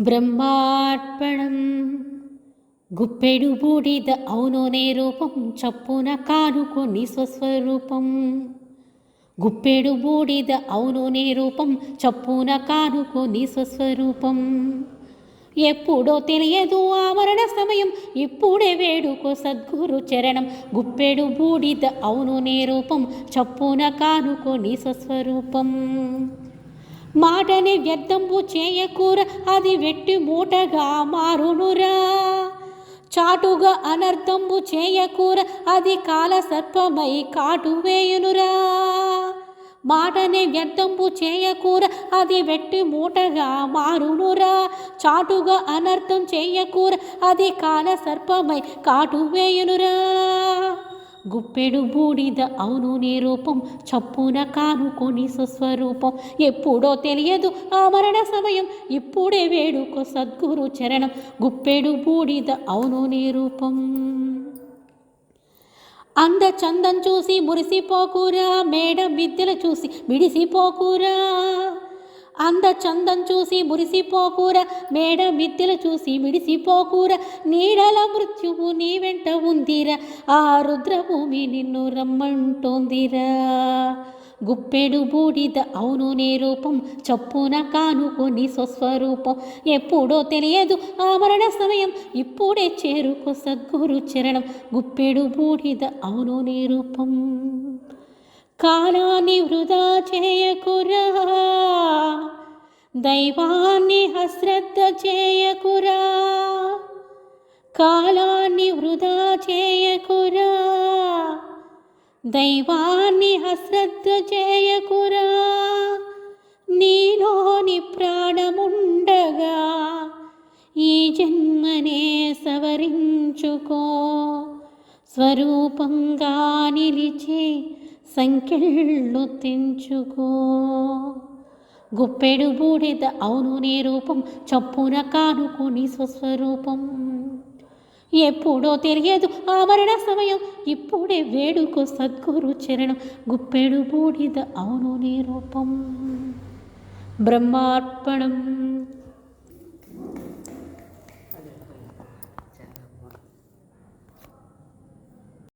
బ్రహ్మార్పణం. గుప్పెడు బూడిద అవునోనే రూపం చప్పున కానుకొని స్వస్వరూపం. గుప్పెడు బూడిద అవునోనే రూపం చప్పున కానుకొని స్వస్వరూపం. ఎప్పుడో తెలియదు ఆమరణ సమయం ఇప్పుడే వేడుకో సద్గురు చరణం. గుప్పెడు బూడిద అవునోనే రూపం చప్పున కానుకొని స్వస్వరూపం. మాటని వ్యర్థంబు చేయకూర అది వెట్టి మూటగా మారునురా. చాటుగా అనర్థంబు చేయకూర అది కాల సర్పమై కాటు వేయునురా. మాటని వ్యర్థంబు చేయకూర అది వెట్టి మూటగా మారునురా. చాటుగా అనర్థం చేయకూర అది కాల సర్పమై కాటు వేయునురా. గుప్పెడు బూడిద అవును నీ రూపం చప్పున కానుకొని సుస్వరూపం. ఎప్పుడో తెలియదు ఆ మరణ సమయం ఇప్పుడే వేడుకో సద్గురు చరణం. గుప్పెడు బూడిద అవును నీ రూపం. అంద చందం చూసి మురిసిపోకురా మేడ విద్యలు చూసి మిడిసిపోకురా. అంద చందం చూసి మురిసిపోకూర మేడ మిద్దెలు చూసి మిడిసిపోకూర నీడల మృత్యువు నీ వెంట ఉందిరా ఆ రుద్రభూమి నిన్ను రమ్మంటోందిరా. గుప్పెడు బూడిద అవును నీ రూపం చప్పున కానుకొని స్వస్వరూపం. ఎప్పుడో తెలియదు ఆ మరణ సమయం ఇప్పుడే చేరుకో సద్గురు చరణం. గుప్పెడు బూడిద అవును నీ రూపం. కాలాన్ని వృధా చేయకురా దైవాన్ని అశ్రద్ధ చేయకురా. కాలాన్ని వృధా చేయకురా. దైవాన్ని అశ్రద్ధ చేయకురా. నీలోని ప్రాణముండగా ఈ జన్మనే సవరించుకో. స్వరూపంగా నిలిచి సంఖ్యళ్ళు తెంచుకో. గుప్పెడు బూడిద అవును నీ రూపం చప్పున కానుకుని స్వస్వరూపం. ఎప్పుడో తెలియదు ఆమరణ సమయం ఇప్పుడే వేడుకో సద్గురు చరణం గుప్పెడు బూడిద అవును నీ రూపం. బ్రహ్మార్పణం